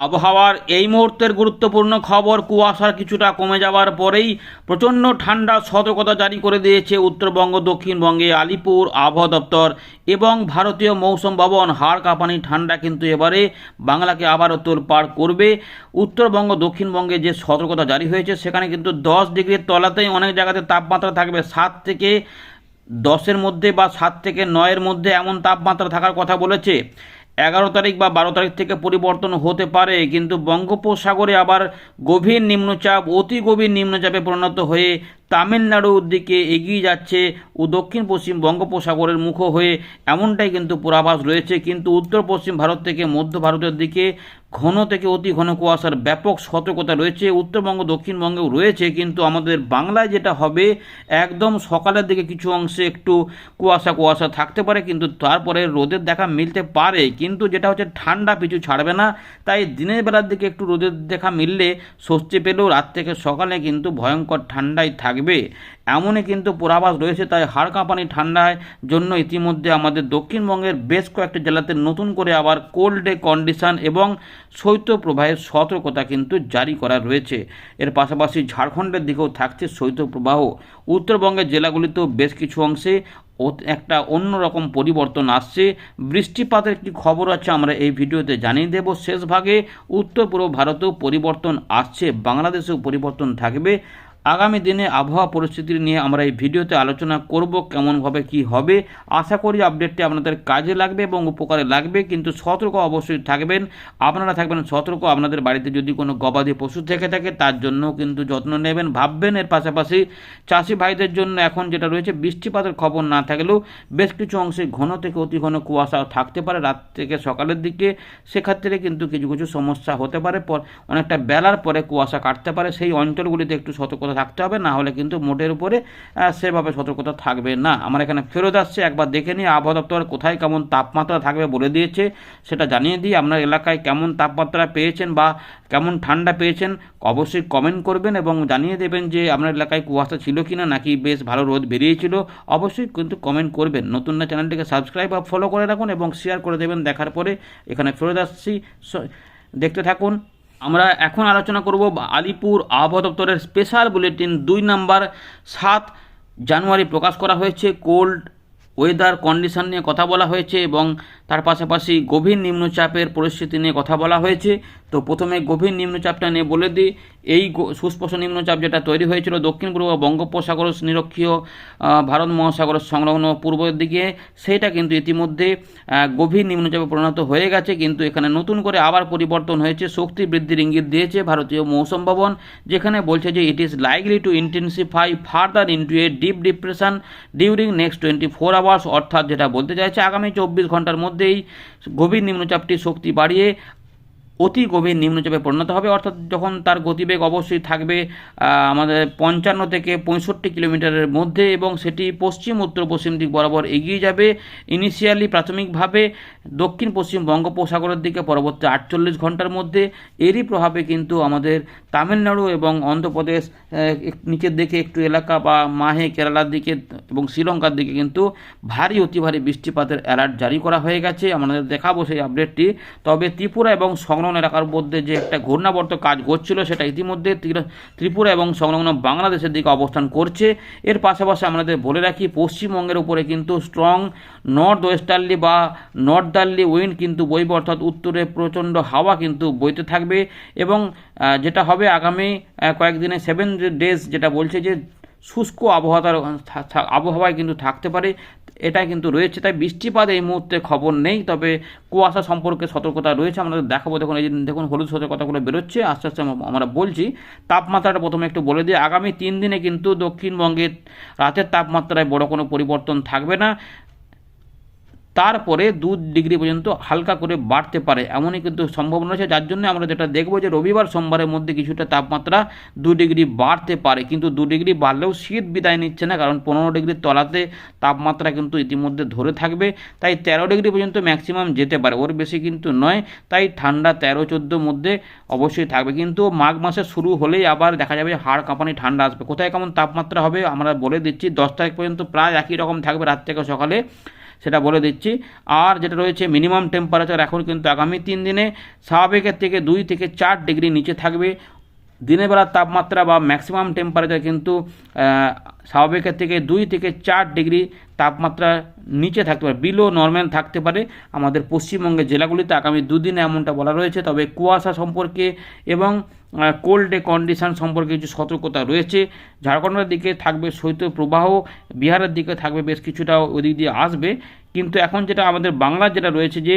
আবহাওয়ার এই মুহূর্তের গুরুত্বপূর্ণ খবর কুয়াশার কিছুটা কমে যাওয়ার পরেই প্রচণ্ড ঠান্ডা সতর্কতা জারি করে দিয়েছে উত্তরবঙ্গ, দক্ষিণবঙ্গে আলিপুর আবহাওয়া দপ্তর এবং ভারতীয় মৌসুম ভবন। হাড় কাঁপানি, ঠান্ডা কিন্তু এবারে বাংলাকে আবারও তোলপাড় করবে। উত্তরবঙ্গ, দক্ষিণবঙ্গে যে সতর্কতা জারি হয়েছে, সেখানে কিন্তু দশ ডিগ্রির তলাতেই অনেক জায়গাতে তাপমাত্রা থাকবে। সাত থেকে দশের মধ্যে বা সাত থেকে নয়ের মধ্যে এমন তাপমাত্রা থাকার কথা বলেছে। এগারো তারিখ বা বারো তারিখ থেকে পরিবর্তন হতে পারে, কিন্তু বঙ্গোপসাগরে আবার গভীর নিম্নচাপ, অতি গভীর নিম্নচাপে পরিণত হয়ে তামিলনাড়ুর দিকে এগিয়ে যাচ্ছে ও দক্ষিণ পশ্চিম বঙ্গোপসাগরের মুখ হয়ে। এমনটাই কিন্তু পূর্বাভাস রয়েছে। কিন্তু উত্তর পশ্চিম ভারত থেকে মধ্য ভারতের দিকে ঘন থেকে অতি ঘন কুয়াশার ব্যাপক সতর্কতা রয়েছে। উত্তরবঙ্গ দক্ষিণবঙ্গেও রয়েছে। কিন্তু আমাদের বাংলায় যেটা হবে, একদম সকালের দিকে কিছু অংশে একটু কুয়াশা কুয়াশা থাকতে পারে। কিন্তু তারপরে রোদের দেখা মিলতে পারে। কিন্তু যেটা হচ্ছে, ঠান্ডা পিছু ছাড়বে না। তাই দিনের বেলার দিকে একটু রোদের দেখা মিললে স্বস্তি পেলেও রাত থেকে সকালে কিন্তু ভয়ঙ্কর ঠান্ডাই থাকবে। এমনই কিন্তু পূর্বাভাস রয়েছে, তাই হাড় কাঁপানি ঠান্ডায় জন্য ইতিমধ্যে আমাদের দক্ষিণবঙ্গের বেশ কয়েকটি জেলাতে নতুন করে আবার কোল্ড ডে কন্ডিশন এবং শৈত্যপ্রবাহের সতর্কতা কিন্তু জারি করা রয়েছে। এর পাশাপাশি ঝাড়খণ্ডের দিকেও থাকছে শৈত্যপ্রবাহ। উত্তরবঙ্গের জেলাগুলিতেও বেশ কিছু অংশে একটা অন্যরকম পরিবর্তন আসছে। বৃষ্টিপাতের একটি খবর আছে আমরা এই ভিডিওতে জানিয়ে দেব। শেষ ভাগে উত্তর পূর্ব ভারতেও পরিবর্তন আসছে, বাংলাদেশেও পরিবর্তন থাকবে। আগামী দিনে আবহাওয়া পরিস্থিতি নিয়ে আমরা এই ভিডিওতে আলোচনা করব কেমনভাবে কি হবে। আশা করি আপডেটটি আপনাদের কাজে লাগবে এবং উপকারে লাগবে, কিন্তু সতর্ক অবশ্যই থাকবেন। আপনারা থাকবেন সতর্ক, আপনাদের বাড়িতে যদি কোনো গবাদি পশু থেকে থাকে, তার জন্য কিন্তু যত্ন নেবেন। ভাববেন এর পাশাপাশি চাষি ভাইদের জন্য এখন যেটা রয়েছে, বৃষ্টিপাতের খবর না থাকলেও বেশ কিছু অংশে ঘন থেকে অতি ঘন কুয়াশা থাকতে পারে রাত থেকে সকালের দিকে। সেক্ষেত্রে কিন্তু কিছু কিছু সমস্যা হতে পারে, পর অনেকটা বেলার পরে কুয়াশা কাটতে পারে। সেই অঞ্চলগুলিতে একটু সতর্কতা থাকতে হবে, না হলে কিন্তু মোটের উপরে সেভাবে সতর্কতা থাকবে না। আমার এখানে ফেরত আসছে, একবার দেখে নিই আবহাওয়া দপ্তর কোথায় কেমন তাপমাত্রা থাকবে বলে দিয়েছে, সেটা জানিয়ে দিই। আপনার এলাকায় কেমন তাপমাত্রা পেয়েছেন বা কেমন ঠান্ডা পেয়েছেন, অবশ্যই কমেন্ট করবেন এবং জানিয়ে দেবেন যে আপনার এলাকায় কুয়াশা ছিল কি না নাকি বেশ ভালো রোদ বেরিয়েছিল। অবশ্যই কিন্তু কমেন্ট করবেন। নতুন না চ্যানেলটিকে সাবস্ক্রাইব বা ফলো করে রাখুন এবং শেয়ার করে দেবেন। দেখার পরে এখানে ফেরত আসছি। দেখতে থাকুন। আমরা এখন আলোচনা করব আলিপুর আবহাওয়া দপ্তরের স্পেশাল বুলেটিন দুই নাম্বার সাত জানুয়ারি প্রকাশ করা হয়েছে কোল্ড ওয়েদার কন্ডিশন নিয়ে কথা বলা হয়েছে এবং তার পাশাপাশি গভীর নিম্নচাপের পরিস্থিতি নিয়ে কথা বলা হয়েছে। তো প্রথমে গভীর নিম্নচাপটা নিয়ে বলে দিই। এই সুস্পষ্ট নিম্নচাপ যেটা তৈরি হয়েছিল দক্ষিণ পূর্ব বঙ্গোপসাগর নিরক্ষীয় ভারত মহাসাগরের সংলগ্ন পূর্বের দিকে সেইটা কিন্তু ইতিমধ্যে গভীর নিম্নচাপে পরিণত হয়ে গেছে। কিন্তু এখানে নতুন করে আবার পরিবর্তন হয়েছে, শক্তি বৃদ্ধির ইঙ্গিত দিয়েছে ভারতীয় মৌসুম ভবন, যেখানে বলছে যে it is likely to intensify further into a deep depression during next twenty four hours অর্থাৎ যেটা বলতে চাইছে আগামী চব্বিশ ঘণ্টার মধ্যেই গভীর নিম্নচাপটি শক্তি বাড়িয়ে অতি গভীর নিম্নচাপে পরিণত হবে। অর্থাৎ যখন তার গতিবেগ অবশ্যই থাকবে আমাদের পঞ্চান্ন থেকে পঁয়ষট্টি কিলোমিটারের মধ্যে এবং সেটি পশ্চিম, উত্তর, পশ্চিম দিক বরাবর এগিয়ে যাবে। ইনিশিয়ালি প্রাথমিকভাবে দক্ষিণ, পশ্চিম বঙ্গোপসাগরের দিকে, পরবর্তী আটচল্লিশ ঘণ্টার মধ্যে। এরই প্রভাবে কিন্তু আমাদের তামিলনাড়ু এবং অন্ধ্রপ্রদেশ নিচের দিকে একটু এলাকা বা মাহে কেরালার দিকে এবং শ্রীলঙ্কার দিকে কিন্তু ভারী, অতি ভারী বৃষ্টিপাতের অ্যালার্ট জারি করা হয়ে গেছে। আমাদের দেখাবো সেই আপডেটটি তবে ত্রিপুরা এবং সংলগ্ন এলাকার মধ্যে যে একটা ঘূর্ণাবর্ত কাজ করছিল সেটা ইতিমধ্যে ত্রিপুরা এবং সংলগ্ন বাংলাদেশের দিকে অবস্থান করছে। এর পাশাপাশি আমাদের বলে রাখি, পশ্চিমবঙ্গের উপরে কিন্তু স্ট্রং নর্থ ওয়েস্টার্লি বা নর্দার্লি উইন্ড কিন্তু বইবে, অর্থাৎ উত্তরে প্রচণ্ড হাওয়া কিন্তু বইতে থাকবে। এবং যেটা হবে আগামী কয়েকদিনে সেভেন ডেজ যেটা বলছে যে শুষ্ক থা- আবহাওয়ায় কিন্তু থাকতে পারে। এটা কিন্তু রয়েছে, তাই বৃষ্টিপাত এই মুহূর্তে খবর নেই, তবে কুয়াশা সম্পর্কে সতর্কতা রয়েছে, আমরা দেখাবো। দেখুন, এই যে, দেখুন, হলুদ সতর্কতাগুলো বেরোচ্ছে, আস্তে আস্তে আমরা বলছি, তাপমাত্রাটা প্রথমে একটু বলে দিই, আগামী তিন দিনে কিন্তু দক্ষিণবঙ্গের রাতের তাপমাত্রায় বড় কোনো পরিবর্তন থাকবে না। তারপরে দু ডিগ্রি পর্যন্ত হালকা করে বাড়তে পারে। এমনই কিন্তু সম্ভাবনা রয়েছে যার জন্য আমরা যেটা দেখব যে রবিবার সোমবারের মধ্যে কিছুটা তাপমাত্রা দু ডিগ্রি বাড়তে পারে। কিন্তু দু ডিগ্রি বাড়লেও শীত বিদায় নিচ্ছে না, কারণ পনেরো ডিগ্রির তলাতে তাপমাত্রা কিন্তু ইতিমধ্যে ধরে থাকবে। তাই তেরো ডিগ্রি পর্যন্ত ম্যাক্সিমাম যেতে পারে। ওর বেশি কিন্তু নয়, তাই ঠান্ডা তেরো চোদ্দোর মধ্যে অবশ্যই থাকবে। কিন্তু মাঘ মাসে শুরু হলেই আবার দেখা যাবে হাড় কাঁপানি, ঠান্ডা আসবে। কোথায় কেমন তাপমাত্রা হবে আমরা বলে দিচ্ছি। দশ তারিখ পর্যন্ত প্রায় একই রকম থাকবে রাত থেকে সকালে। সেটা বলে দিচ্ছি। আর যেটা রয়েছে মিনিমাম টেম্পারেচার এখন কিন্তু আগামী তিন দিনে স্বাভাবিকের থেকে দুই থেকে চার ডিগ্রি নিচে থাকবে। দিনের বেলার তাপমাত্রা বা ম্যাক্সিমাম টেম্পারেচার কিন্তু স্বাভাবিকের থেকে দুই থেকে চার ডিগ্রি তাপমাত্রা নিচে থাকতে পারে বিলো নর্মাল থাকতে পারে। আমাদের পশ্চিমবঙ্গের জেলাগুলিতে আগামী দুদিনে এমনটা বলা রয়েছে। তবে কুয়াশা সম্পর্কে এবং কোল্ড ডে কন্ডিশন সম্পর্কে কিছু সতর্কতা রয়েছে। ঝাড়খণ্ডের দিকে থাকবে শৈত্য প্রবাহ, বিহারের দিকে থাকবে বেশ কিছুটা ওদিক দিয়ে আসবে। কিন্তু এখন যেটা আমাদের বাংলার যেটা রয়েছে যে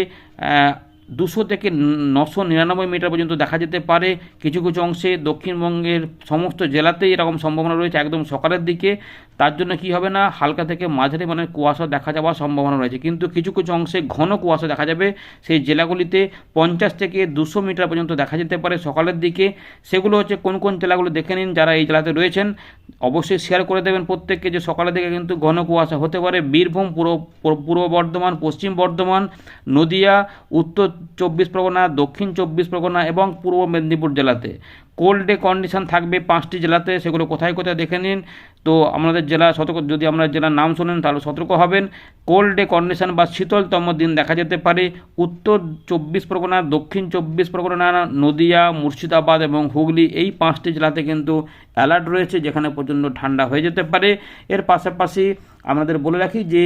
দুশো থেকে নশো নিরানব্বই মিটার পর্যন্ত দেখা যেতে পারে। কিছু কিছু অংশে দক্ষিণবঙ্গের সমস্ত জেলাতেই এরকম সম্ভাবনা রয়েছে একদম সকালের দিকে। তার জন্য কি হবে না, হালকা থেকে মাঝারি মানে কুয়াশা দেখা যাওয়ার সম্ভাবনা রয়েছে। কিন্তু কিছু কিছু অংশে ঘন কুয়াশা দেখা যাবে। সেই জেলাগুলিতে পঞ্চাশ থেকে দুশো মিটার পর্যন্ত দেখা যেতে পারে সকালের দিকে। সেগুলো হচ্ছে কোন কোন জেলাগুলো দেখে নিন যারা এই জেলাতে রয়েছেন। অবশ্যই শেয়ার করে দেবেন প্রত্যেককে যে সকালের দিকে কিন্তু ঘন কুয়াশা হতে পারে। বীরভূম পূর্ব পূর্ব বর্ধমান, পশ্চিম বর্ধমান, নদিয়া, উত্তর চব্বিশ পরগনা, দক্ষিণ চব্বিশ পরগনা এবং পূর্ব মেদিনীপুর জেলাতে। কোল্ড ডে কন্ডিশন থাকবে পাঁচটি জেলাতে, সেগুলো কোথায় কোথায় দেখে নিন। তো আমাদের জেলা সতর্ক, যদি আমরা জেলার নাম শোনেন, তাহলে সতর্ক হবেন। কোল্ড ডে কন্ডিশন বা শীতলতম দিন দেখা যেতে পারে। উত্তর চব্বিশ পরগনা, দক্ষিণ চব্বিশ পরগনা, নদিয়া, মুর্শিদাবাদ এবং হুগলি, এই পাঁচটি জেলাতে কিন্তু অ্যালার্ট রয়েছে, যেখানে প্রচণ্ড ঠান্ডা হয়ে যেতে পারে। এর পাশাপাশি আমাদের বলে রাখি যে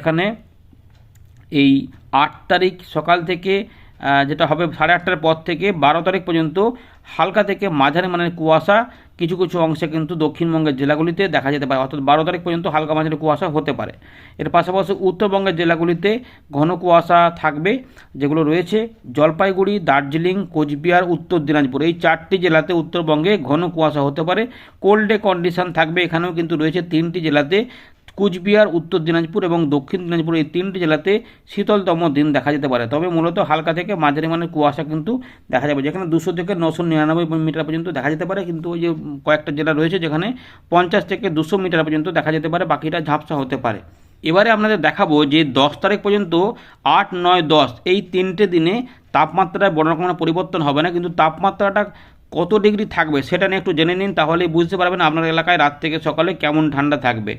এখানে এই আট তারিখ সকাল থেকে যেটা হবে সাড়ে আটটার পর থেকে, বারো তারিখ পর্যন্ত হালকা থেকে মাঝারি মানের কুয়াশা, কিছু কিছু অংশে কিন্তু দক্ষিণবঙ্গের জেলাগুলিতে দেখা যেতে পারে। অর্থাৎ বারো তারিখ পর্যন্ত হালকা মাঝারি কুয়াশা হতে পারে। এর পাশাপাশি উত্তরবঙ্গের জেলাগুলিতে ঘন কুয়াশা থাকবে, যেগুলো রয়েছে জলপাইগুড়ি, দার্জিলিং, কোচবিহার, উত্তর দিনাজপুর। এই চারটি জেলাতে উত্তরবঙ্গে ঘন কুয়াশা হতে পারে। কোল্ড ডে কন্ডিশন থাকবে এখানেও কিন্তু রয়েছে তিনটি জেলাতে। কুচবিহার, উত্তর দিনাজপুর এবং দক্ষিণ দিনাজপুর এই তিনটি জেলাতে শীতলতম দিন দেখা যেতে পারে। তবে মূলত হালকা থেকে মাঝারি মানের কুয়াশা কিন্তু দেখা যাবে, যেখানে দুশো থেকে নশো নিরানব্বই মিটার পর্যন্ত দেখা যেতে পারে। কিন্তু ওই যে কয়েকটা জেলা রয়েছে যেখানে পঞ্চাশ থেকে দুশো মিটার পর্যন্ত দেখা যেতে পারে, বাকিটা ঝাপসা হতে পারে। এবারে আপনাদের দেখাবো যে দশ তারিখ পর্যন্ত আট, নয়, দশ এই তিনটে দিনে তাপমাত্রায় বড় রকমের পরিবর্তন হবে না, কিন্তু তাপমাত্রাটা কত ডিগ্রি থাকবে সেটা নিয়ে একটু জেনে নিন, তাহলেই বুঝতে পারবেন আপনার এলাকায় রাত থেকে সকালে কেমন ঠান্ডা থাকবে।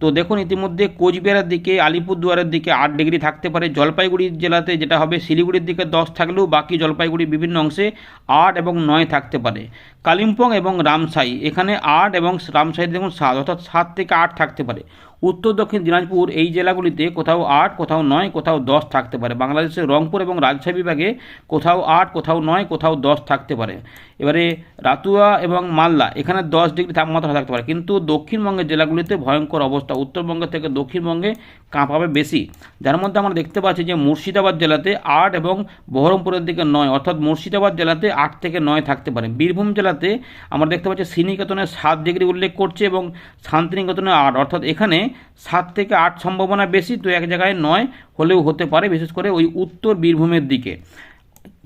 তো দেখুন, ইতিমধ্যে কোচবিহারের দিকে, আলিপুরদুয়ারের দিকে আট ডিগ্রি থাকতে পারে। জলপাইগুড়ি জেলাতে যেটা হবে, শিলিগুড়ির দিকে দশ থাকলেও বাকি জলপাইগুড়ি বিভিন্ন অংশে আট এবং নয় থাকতে পারে। কালিম্পং এবং রামসাই, এখানে আট এবং রামসাইতে দেখুন সাত, অর্থাৎ সাত থেকে আট থাকতে পারে। উত্তর দক্ষিণ দিনাজপুর, এই জেলাগুলিতে কোথাও আট, কোথাও নয়, কোথাও দশ থাকতে পারে। বাংলাদেশের রংপুর এবং রাজশাহী বিভাগে কোথাও আট, কোথাও নয়, কোথাও দশ থাকতে পারে। এবারে রাতুয়া এবং মালদা, এখানে দশ ডিগ্রি তাপমাত্রা থাকতে পারে। কিন্তু দক্ষিণবঙ্গের জেলাগুলিতে ভয়ঙ্কর অবস্থা। উত্তরবঙ্গ থেকে দক্ষিণবঙ্গে কাঁপাবে বেশি। যার মধ্যে আমরা দেখতে পাচ্ছি যে মুর্শিদাবাদ জেলাতে আট এবং বহরমপুরের দিকে নয়। অর্থাৎ মুর্শিদাবাদ জেলাতে আট থেকে নয় থাকতে পারে। বীরভূম জেলাতে আমরা দেখতে পাচ্ছি শ্রীনিকেতনে সাত ডিগ্রি উল্লেখ করছে এবং শান্তিনিকেতনে আট। অর্থাৎ এখানে সাত থেকে আট সম্ভাবনা বেশি। তো এক জায়গায় নয় হলেও হতে পারে, বিশেষ করে ওই উত্তর বীরভূমের দিকে।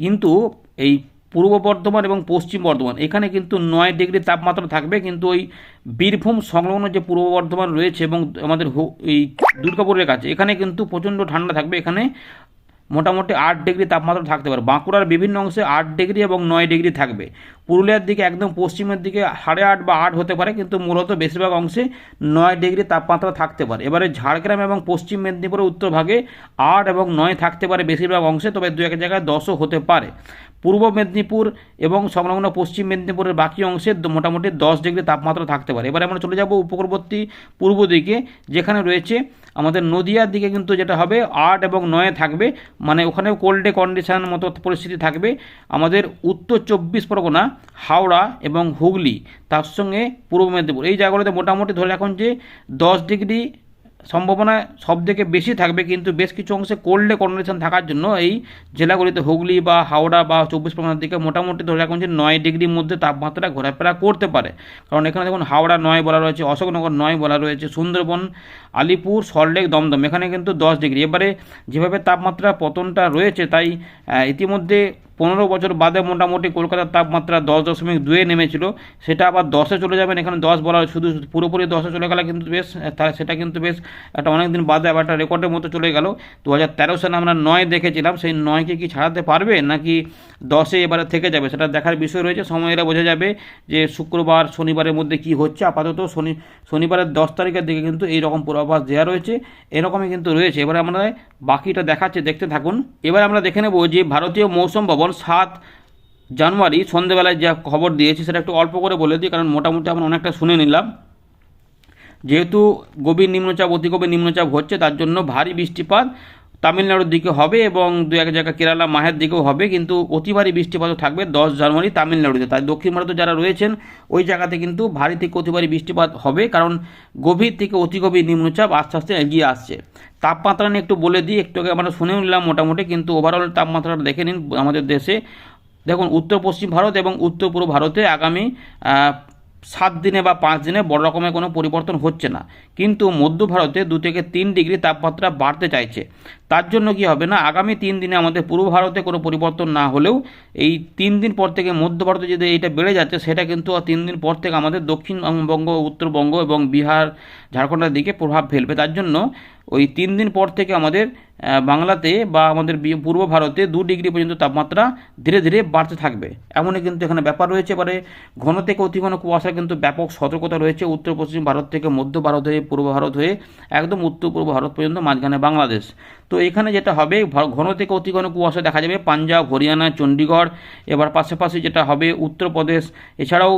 কিন্তু এই পূর্ব বর্ধমান এবং পশ্চিম বর্ধমান। এখানে কিন্তু নয় ডিগ্রি তাপমাত্রা থাকবে, কিন্তু ওই বীরভূম সংলগ্ন যে পূর্ব বর্ধমান রয়েছে এবং আমাদের এই দুর্গাপুরের কাছে, এখানে কিন্তু প্রচণ্ড ঠান্ডা থাকবে। এখানে মোটামুটি আট ডিগ্রি তাপমাত্রা থাকতে পারে। বাঁকুড়ার বিভিন্ন অংশে আট ডিগ্রি এবং নয় ডিগ্রি থাকবে। পুরুলিয়ার দিকে একদম পশ্চিমের দিকে সাড়ে আট বা আট হতে পারে, কিন্তু মূলত বেশিরভাগ অংশে নয় ডিগ্রি তাপমাত্রা থাকতে পারে। এবারে ঝাড়গ্রাম এবং পশ্চিম মেদিনীপুরের উত্তরভাগে আট এবং নয় থাকতে পারে বেশিরভাগ অংশে, তবে দু এক জায়গায় দশও হতে পারে। পূর্ব মেদিনীপুর এবং সংলগ্ন পশ্চিম মেদিনীপুরের বাকি অংশে মোটামুটি দশ ডিগ্রি তাপমাত্রা থাকতে পারে। এবারে আমরা চলে যাব উপকূলবর্তী পূর্ব দিকে, যেখানে রয়েছে আমাদের নদিয়ার দিকে কিন্তু যেটা হবে, আট এবং নয়ে থাকবে। মানে ওখানে কোল্ডে কন্ডিশন মতো পরিস্থিতি থাকবে। আমাদের উত্তর চব্বিশ পরগনা হাওড়া এবং হুগলি, তার সঙ্গে পূর্ব মেদিনীপুর। এই জায়গাগুলোতে মোটামুটি ধরে রাখুন যে, দশ ডিগ্রি সম্ভাবনা সব থেকে বেশি থাকবে, কিন্তু বেশ কিছু অংশে কোল্ডে কন্ডিশন থাকার জন্য এই জেলাগুলিতে হুগলি বা হাওড়া বা চব্বিশ পরগনার দিকে মোটামুটি ধরে রাখুন যে, নয় ডিগ্রির মধ্যে তাপমাত্রা ঘোরাফেরা করতে পারে। কারণ এখানে দেখুন হাওড়া নয় বলা রয়েছে, অশোকনগর নয় বলা রয়েছে, সুন্দরবন, আলিপুর সল্টলেক দমদম, এখানে কিন্তু দশ ডিগ্রি। এবারে যেভাবে তাপমাত্রা পতনটা রয়েছে, তাই ইতিমধ্যে পনেরো বছর বাদে মোটামুটি কলকাতার তাপমাত্রা দশ দশমিক দুয়ে নেমেছিল। সেটা আবার দশে চলে যাবেন এখানে দশ বলা শুধু পুরোপুরি দশে চলে গেলে কিন্তু বেশ তাহলে সেটা কিন্তু বেশ একটা অনেক দিন বাদে আবার একটা রেকর্ডের মতো চলে গেল। দু হাজার তেরো সালে আমরা নয় দেখেছিলাম, সেই নয়কে কি ছাড়াতে পারবে নাকি দশে এবারে থেকে যাবে? সেটা দেখার বিষয় রয়েছে। সময়টা বোঝা যাবে যে শুক্রবার, শনিবারের মধ্যে কি হচ্ছে। আপাতত শনি, শনিবারের দশ তারিখের দিকে কিন্তু এই রকম পূর্বাভাস দেওয়া রয়েছে। এরকমই কিন্তু রয়েছে। এবারে আমরা বাকিটা দেখাচ্ছে, দেখতে থাকুন। এবার আমরা দেখে নেব যে ভারতীয় মৌসুম ভবন সাত জানুয়ারি সন্ধেবেলায় যা খবর দিয়েছি সেটা একটু অল্প করে বলে দিই, কারণ মোটামুটি আমরা অনেকটা শুনে নিলাম। যেহেতু গভীর নিম্নচাপ, অতি গভীর নিম্নচাপ হচ্ছে, তার জন্য ভারী বৃষ্টিপাত তামিলনাড়ুর দিকে হবে এবং দু এক জায়গায় কেরালা, মাহের দিকেও হবে, কিন্তু অতি ভারী বৃষ্টিপাতও থাকবে দশ জানুয়ারি তামিলনাড়ুতে। তাই দক্ষিণ ভারতে যারা রয়েছেন, ওই জায়গাতে কিন্তু ভারী থেকে অতি ভারী বৃষ্টিপাত হবে, কারণ গভীর থেকে অতি গভীর নিম্নচাপ আস্তে আস্তে এগিয়ে আসছে। তাপমাত্রা নিয়ে একটু বলে দিই, একটু আগে আমরা শুনেও নিলাম মোটামুটি, কিন্তু ওভারঅল তাপমাত্রাটা দেখে নিন আমাদের দেশে। দেখুন উত্তর পশ্চিম ভারত এবং উত্তর পূর্ব ভারতে আগামী সাত দিনে বা পাঁচ দিনে বড় রকমের কোনো পরিবর্তন হচ্ছে না। কিন্তু মধ্য ভারতে দু থেকে তিন ডিগ্রি তাপমাত্রা বাড়তে চাইছে। তার জন্য কি হবে না, আগামী তিন দিনে আমাদের পূর্ব ভারতে কোনো পরিবর্তন না হলেও এই তিন দিন পর থেকে মধ্য ভারতে যদি এইটা বেড়ে যাচ্ছে, সেটা কিন্তু তিন দিন পর থেকে আমাদের দক্ষিণবঙ্গ, উত্তরবঙ্গ এবং বিহার, ঝাড়খণ্ডের দিকে প্রভাব ফেলবে। তার জন্য ওই তিন দিন পর থেকে আমাদের বাংলাতে বা আমাদের পূর্ব ভারতে দু ডিগ্রি পর্যন্ত তাপমাত্রা ধীরে ধীরে বাড়তে থাকবে। এমনই কিন্তু এখানে ব্যাপার রয়েছে। এবারে ঘন থেকে অতি ঘন কুয়াশা কিন্তু ব্যাপক সতর্কতা রয়েছে উত্তর পশ্চিম ভারত থেকে মধ্য ভারত হয়ে, পূর্ব ভারত হয়ে, একদম উত্তর পূর্ব ভারত পর্যন্ত, মাঝখানে বাংলাদেশ। তো এখানে যেটা হবে ঘন থেকে অতি ঘন কুয়াশা দেখা যাবে পাঞ্জাব, হরিয়ানা চণ্ডীগড় এবার পাশাপাশি যেটা হবে উত্তরপ্রদেশ, এছাড়াও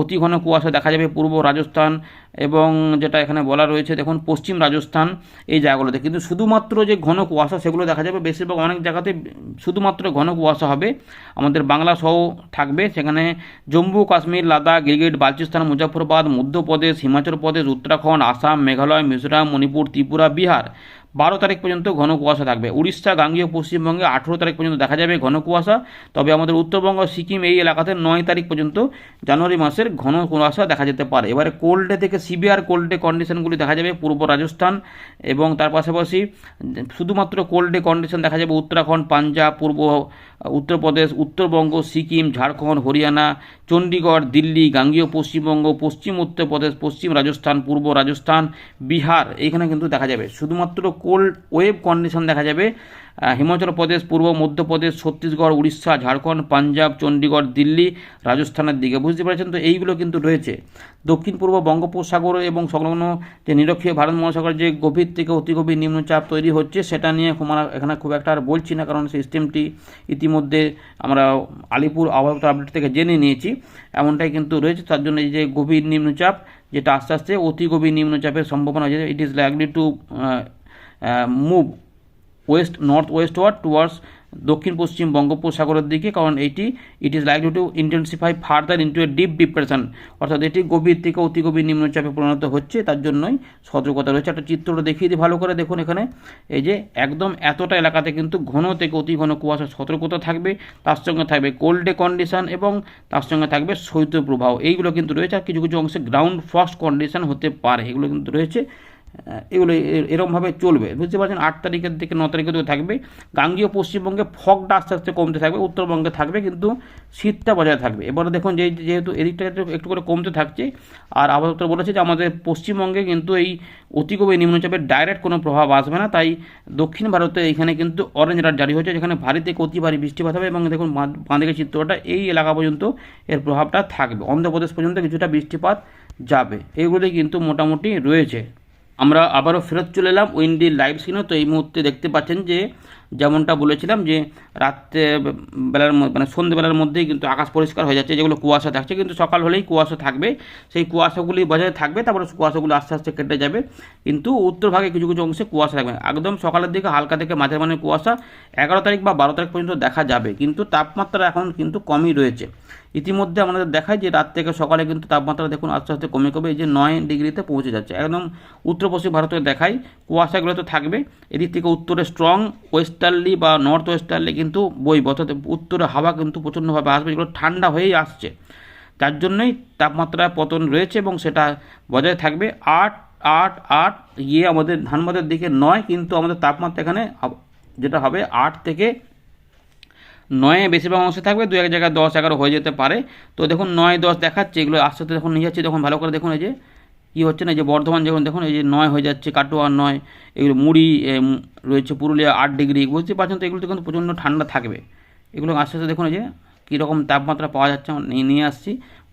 অতি ঘন কুয়াশা দেখা যাবে পূর্ব রাজস্থান এবং যেটা এখানে বলা রয়েছে, দেখুন, পশ্চিম রাজস্থান এই জায়গাগুলোতে। কিন্তু শুধুমাত্র যে ঘন কুয়াশা, সেগুলো দেখা যাবে। বেশিরভাগ অনেক জায়গাতে শুধুমাত্র ঘন কুয়াশা হবে। আমাদের বাংলা সহ থাকবে। সেখানে জম্মু, কাশ্মীর, লাদাখ গিলগিট বালচিস্তান মুজাফরবাদ মধ্যপ্রদেশ, হিমাচল প্রদেশ, উত্তরাখণ্ড, আসাম, মেঘালয়, মিজোরাম, মণিপুর, ত্রিপুরা, বিহার। বারো তারিখ পর্যন্ত ঘন কুয়াশা থাকবে। উড়িষ্যা, গাঙ্গীয়, পশ্চিমবঙ্গে আঠেরো তারিখ পর্যন্ত দেখা যাবে ঘন কুয়াশা। তবে আমাদের উত্তরবঙ্গ, সিকিম এই এলাকাতে নয় তারিখ পর্যন্ত জানুয়ারি মাসের ঘন কুয়াশা দেখা যেতে পারে। এবারে কোল্ড ডে থেকে সিভিয়ার কোল্ড ডে কন্ডিশনগুলি দেখা যাবে, পূর্ব রাজস্থান এবং তার পাশাপাশি শুধুমাত্র কোল্ড ডে কন্ডিশন দেখা যাবে উত্তরাখণ্ড, পাঞ্জাব, পূর্ব উত্তরপ্রদেশ, উত্তরবঙ্গ, সিকিম, ঝাড়খণ্ড, হরিয়ানা চণ্ডীগড় দিল্লি, গাঙ্গীয়, পশ্চিমবঙ্গ, পশ্চিম উত্তরপ্রদেশ, পশ্চিম রাজস্থান, পূর্ব রাজস্থান, বিহার এখানে কিন্তু দেখা যাবে। শুধুমাত্র কোল্ড ওয়েভ কন্ডিশন দেখা যাবে। হিমাচল প্রদেশ, পূর্ব মধ্যপ্রদেশ ছত্তিশগড়, উড়িষ্যা, ঝাড়খণ্ড, পাঞ্জাব চণ্ডীগড় দিল্লি, রাজস্থানের দিকে। বুঝতে পারছেন তো? এইগুলো কিন্তু রয়েছে। দক্ষিণ পূর্ব বঙ্গোপসাগর এবং সংলগ্ন যে নিরক্ষীয় ভারত মহাসাগর যে গভীর থেকে অতি গভীর নিম্নচাপ তৈরি হচ্ছে, সেটা নিয়ে এখানে খুব একটা আর বলছি না, কারণ সিস্টেমটি ইতিমধ্যে আমরা আলিপুর আবহাওয়া আপডেট থেকে জেনে নিয়েছি। এমনটাই কিন্তু রয়েছে। তার জন্য এই যে গভীর নিম্নচাপ, যেটা আস্তে আস্তে অতি গভীর নিম্নচাপের সম্ভাবনা আছে it is likely to move west north west ward towards দক্ষিণ, পশ্চিম বঙ্গোপসাগরের দিকে, কারণ এইটি it is likely to intensify further into a deep depression অর্থাৎ এটি গভীর থেকে অতি গভীর নিম্নচাপে পরিণত হচ্ছে, তার জন্যই সতর্কতা রয়েছে। একটা চিত্রটা দেখিয়ে দিই ভালো করে, দেখুন এখানে। এই যে, একদম এতটা এলাকাতে কিন্তু ঘন থেকে অতি ঘন কুয়াশা সতর্কতা থাকবে, তার সঙ্গে থাকবে কোল্ড ডে কন্ডিশন এবং তার সঙ্গে থাকবে শৈত্য শৈত্যপ্রবাহ। এইগুলো কিন্তু রয়েছে, আর কিছু কিছু অংশে গ্রাউন্ড ফ্রস্ট কন্ডিশন হতে পারে। এগুলো কিন্তু রয়েছে। এগুলো এরমভাবে চলবে। বুঝতে পারছেন? আট তারিখের থেকে ন তারিখের দিকে থাকবে। গাঙ্গীয় পশ্চিমবঙ্গে ফগটা আস্তে আস্তে কমতে থাকবে, উত্তরবঙ্গে থাকবে, কিন্তু শীতটা বজায় থাকবে। এবারে দেখুন, যে, যেহেতু এদিকটা একটু করে কমতে থাকছে, আর আবহাওয়া বলেছে যে আমাদের পশ্চিমবঙ্গে কিন্তু এই অতিগভীর নিম্নচাপের ডাইরেক্ট কোনো প্রভাব আসবে না। তাই দক্ষিণ ভারতে এখানে কিন্তু অরেঞ্জ অ্যালার্ট জারি হয়েছে, যেখানে ভারী থেকে অতি ভারী বৃষ্টিপাত হবে এবং দেখুন, বাঁ- বাঁদিকে চিত্রটা এই এলাকা পর্যন্ত এর প্রভাবটা থাকবে। অন্ধ্রপ্রদেশ পর্যন্ত কিছুটা বৃষ্টিপাত যাবে। এগুলি কিন্তু মোটামুটি রয়েছে। আমরা আবারও ফেরত চলে এলাম উইন্ডি লাইভ সিনও তো এই মুহূর্তে দেখতে পাচ্ছেন যে যেমনটা বলেছিলাম যে রাত্রে বেলার মানে সন্ধ্যেবেলার মধ্যেই কিন্তু আকাশ পরিষ্কার হয়ে যাচ্ছে, যেগুলো কুয়াশা থাকছে, কিন্তু সকাল হলেই কুয়াশা থাকবে। সেই কুয়াশাগুলি বজায় থাকবে, তারপরে কুয়াশাগুলো আস্তে আস্তে কেটে যাবে। কিন্তু উত্তর ভাগে কিছু কিছু অংশে কুয়াশা থাকবে। একদম সকালের দিকে হালকা থেকে মাঝের মানে কুয়াশা, এগারো তারিখ বা বারো তারিখ পর্যন্ত দেখা যাবে, কিন্তু তাপমাত্রা এখন কিন্তু কমই রয়েছে। ইতিমধ্যে আমাদের দেখায় যে রাত থেকে সকালে কিন্তু তাপমাত্রা দেখুন আস্তে আস্তে কমে কমে এই যে নয় ডিগ্রিতে পৌঁছে যাচ্ছে। একদম উত্তর পশ্চিম ভারতে দেখায় কুয়াশাগুলো তো থাকবে, এদিক থেকে উত্তরে স্ট্রং ওয়েস্টার্লি বা নর্থ ওয়েস্টার্লি কিন্তু বইব অর্থাৎ উত্তরে হাওয়া কিন্তু প্রচণ্ডভাবে আসবে, যেগুলো ঠান্ডা হয়েই আসছে। তার জন্যই তাপমাত্রা পতন রয়েছে এবং সেটা বজায় থাকবে। আট আট আট গিয়ে আমাদের ধানবাদের দিকে নয়, কিন্তু আমাদের তাপমাত্রা এখানে যেটা হবে আট থেকে নয়ে বেশিরভাগ অংশে থাকবে। দু এক জায়গায় দশ, এগারো হয়ে যেতে পারে। তো দেখুন, নয়, দশ দেখাচ্ছে, এগুলো আস্তে আস্তে যখন নিয়ে যাচ্ছে, তখন ভালো করে দেখুন এই যে কী হচ্ছে না যে বর্ধমান যখন দেখুন, এই যে নয় হয়ে যাচ্ছে, কাটোয়া নয়, এগুলো মুড়ি রয়েছে পুরুলিয়া আট ডিগ্রি বুঝতে পারছেন তো এগুলোতে কিন্তু প্রচণ্ড ঠান্ডা থাকবে। এগুলো আস্তে আস্তে দেখুন, এই যে কীরকম তাপমাত্রা পাওয়া যাচ্ছে নিয়ে আসছি।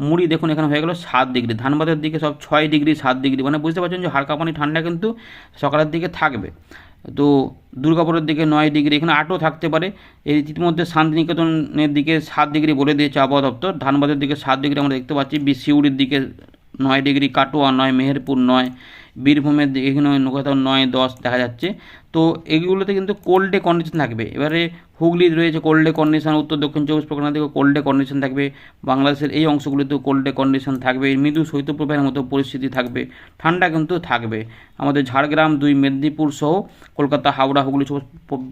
মুড়ি দেখুন, এখানে হয়ে গেল সাত ডিগ্রি, ধানবাদের দিকে সব ছয় ডিগ্রি, সাত ডিগ্রি মানে বুঝতে পারছেন যে হালকা পানি ঠান্ডা কিন্তু সকালের দিকে থাকবে। তো দুর্গাপুরের দিকে নয় ডিগ্রি, এখানে আটও থাকতে পারে। এই ইতিমধ্যে শান্তিনিকেতনের দিকে সাত ডিগ্রি বলে দিয়েছে আবহাওয়া দপ্তর, ধানবাদের দিকে সাত ডিগ্রি আমরা দেখতে পাচ্ছি বিশিউড়ির দিকে নয় ডিগ্রি কাটোয়া নয় মেহেরপুর নয় বীরভূমের এখানে কোথাও নয় দশ দেখা যাচ্ছে। তো এগুলোতে কিন্তু কোল্ডে কন্ডিশন থাকবে। এবারে হুগলি রয়েছে কোল্ডে কন্ডিশন উত্তর দক্ষিণ চব্বিশ পরগনা দিকে কোল্ডে কন্ডিশন থাকবে। বাংলাদেশের এই অংশগুলিতেও কোল্ডে কন্ডিশন থাকবে। মৃদু শৈত্যপ্রবাহের মতো পরিস্থিতি থাকবে। ঠান্ডা কিন্তু থাকবে। আমাদের ঝাড়গ্রাম দুই, মেদিনীপুর সহ কলকাতা, হাওড়া, হুগলি,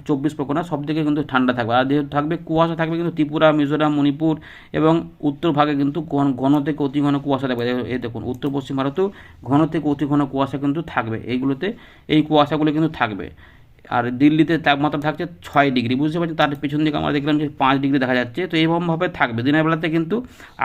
চব্বিশ পরগনা সব দিকে কিন্তু ঠান্ডা থাকবে। আর যেহেতু থাকবে, কুয়াশা থাকবে কিন্তু ত্রিপুরা, মিজোরাম, মণিপুর এবং উত্তর ভাগে কিন্তু ঘন ঘন থেকে অতি ঘন কুয়াশা থাকবে। এ দেখুন, উত্তর পশ্চিম ভারতেও ঘন থেকে অতি ঘন কুয়াশা কিন্তু থাকবে। এইগুলোতে এই কুয়াশাগুলো কিন্তু থাকবে। আর দিল্লিতে তাপমাত্রা থাকছে ছয় ডিগ্রি, বুঝতে পারছি তার পিছন দিকে আমরা দেখলাম যে পাঁচ ডিগ্রি দেখা যাচ্ছে। তো এইরকমভাবে থাকবে। দিনের বেলাতে কিন্তু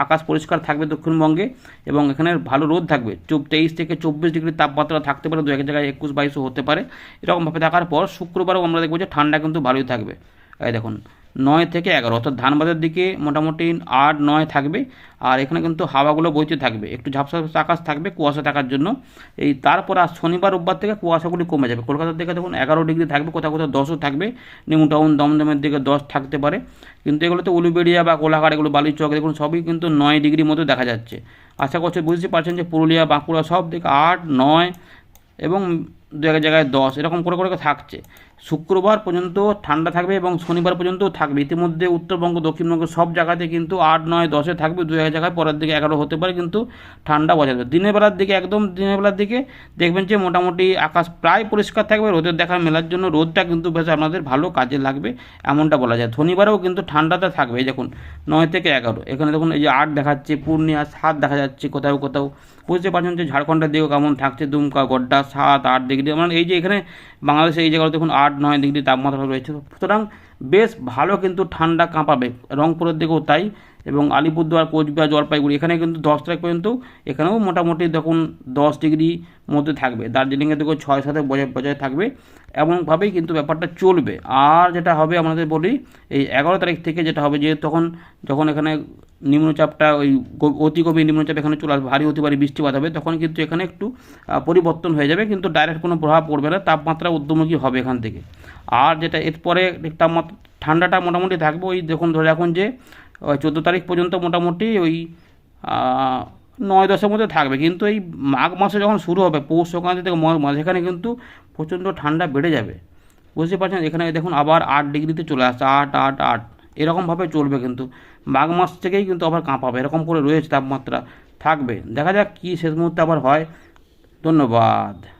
আকাশ পরিষ্কার থাকবে দক্ষিণবঙ্গে এবং এখানে ভালো রোদ থাকবে। তেইশ থেকে চব্বিশ ডিগ্রি তাপমাত্রা থাকতে পারে, দু এক জায়গায় একুশ বাইশও হতে পারে। এরকমভাবে থাকার পর শুক্রবারও আমরা দেখব যে ঠান্ডা কিন্তু ভালোই থাকবে। এই দেখুন, নয় থেকে এগারো, অর্থাৎ ধানবাদের দিকে মোটামুটি আট, নয় থাকবে। আর এখানে কিন্তু হাওয়াগুলো বইতে থাকবে। একটু ঝাপসা আকাশ থাকবে কুয়াশা থাকার জন্য। এই তারপর আর শনিবার, রোববার থেকে কুয়াশাগুলি কমে যাবে। কলকাতার দিকে দেখুন, এগারো ডিগ্রি থাকবে, কোথাও কোথাও দশও থাকবে। নিউ টাউন দমদমের দিকে দশ থাকতে পারে। কিন্তু এগুলোতে উলুবেড়িয়া বা কোলাঘাট, এগুলো বালিচক, দেখুন, সবই কিন্তু নয় ডিগ্রির মতো দেখা যাচ্ছে। আশা করছি বুঝতে পারছেন যে পুরুলিয়া, বাঁকুড়া সব দিকে আট, নয় এবং দু এক জায়গায় দশ, এরকম করে করে থাকছে। শুক্রবার পর্যন্ত ঠান্ডা থাকবে এবং শনিবার পর্যন্তও থাকবে। ইতিমধ্যে উত্তরবঙ্গ, দক্ষিণবঙ্গ সব জায়গাতে কিন্তু আট, নয়, দশে থাকবে। দু এক জায়গায় পরের দিকে এগারো হতে পারে, কিন্তু ঠান্ডা বজায় থাকবে। দিনের বেলার দিকে, একদম দিনের বেলার দিকে দেখবেন যে মোটামুটি আকাশ প্রায় পরিষ্কার থাকবে। রোদের দেখা মেলার জন্য রোদটা কিন্তু বেশ আপনাদের ভালো কাজে লাগবে, এমনটা বলা যায়। শনিবারেও কিন্তু ঠান্ডাটা থাকবে। দেখুন, নয় থেকে এগারো। এখানে দেখুন, এই যে আট দেখাচ্ছে, পূর্ণিয়া সাত দেখা যাচ্ছে, কোথাও কোথাও। বুঝতে পারছেন যে ঝাড়খণ্ডের দিকেও কেমন থাকছে, দুমকা, গড্ডা, সাত, আট ডিগ্রি। মানে এই যে এখানে বাংলাদেশে এই জায়গায় দেখুন আট নয় ডিগ্রি তাপমাত্রা রয়েছে। সুতরাং বেশ ভালো কিন্তু ঠান্ডা কাঁপাবে। রংপুরের দিকেও তাই। এবং আলিপুরদুয়ার, কোচবিহার, জলপাইগুড়ি, এখানে কিন্তু দশ তারিখ পর্যন্ত এখানেও মোটামুটি দেখুন দশ ডিগ্রি মধ্যে থাকবে। দার্জিলিংয়ের দিকেও ছয় সাথে বজায় বজায় থাকবে। এমনভাবেই কিন্তু ব্যাপারটা চলবে। আর যেটা হবে আমাদের বলি, এই এগারো তারিখ থেকে যেটা হবে যে তখন যখন এখানে নিম্নচাপটা, ওই অতি গভীর নিম্নচাপ এখানে চলে আসবে, ভারী, অতি ভারী বৃষ্টিপাত হবে, তখন কিন্তু এখানে একটু পরিবর্তন হয়ে যাবে। কিন্তু ডাইরেক্ট কোনো প্রভাব পড়বে না, তাপমাত্রা ঊর্ধ্বমুখী হবে এখান থেকে। আর যেটা, এরপরে তাপমাত্রা, ঠান্ডাটা মোটামুটি থাকবে। ওই দেখুন ধরে রাখুন যে চোদ্দ তারিখ পর্যন্ত মোটামুটি ওই নয় দশের মধ্যে থাকবে। কিন্তু এই মাঘ মাসে যখন শুরু হবে, পৌষ সংক্রান্তি থেকে এখানে কিন্তু প্রচণ্ড ঠান্ডা বেড়ে যাবে। বুঝতে পারছেন? এখানে দেখুন আবার আট ডিগ্রিতে চলে আসছে, আট আট আট। এরকমভাবে চলবে কিন্তু। মাঘ মাস থেকেই কিন্তু আবার কাঁপাবে, এরকম করে রয়েছে তাপমাত্রা থাকবে। দেখা যাক কী শেষ মুহূর্তে আবার হয়। ধন্যবাদ।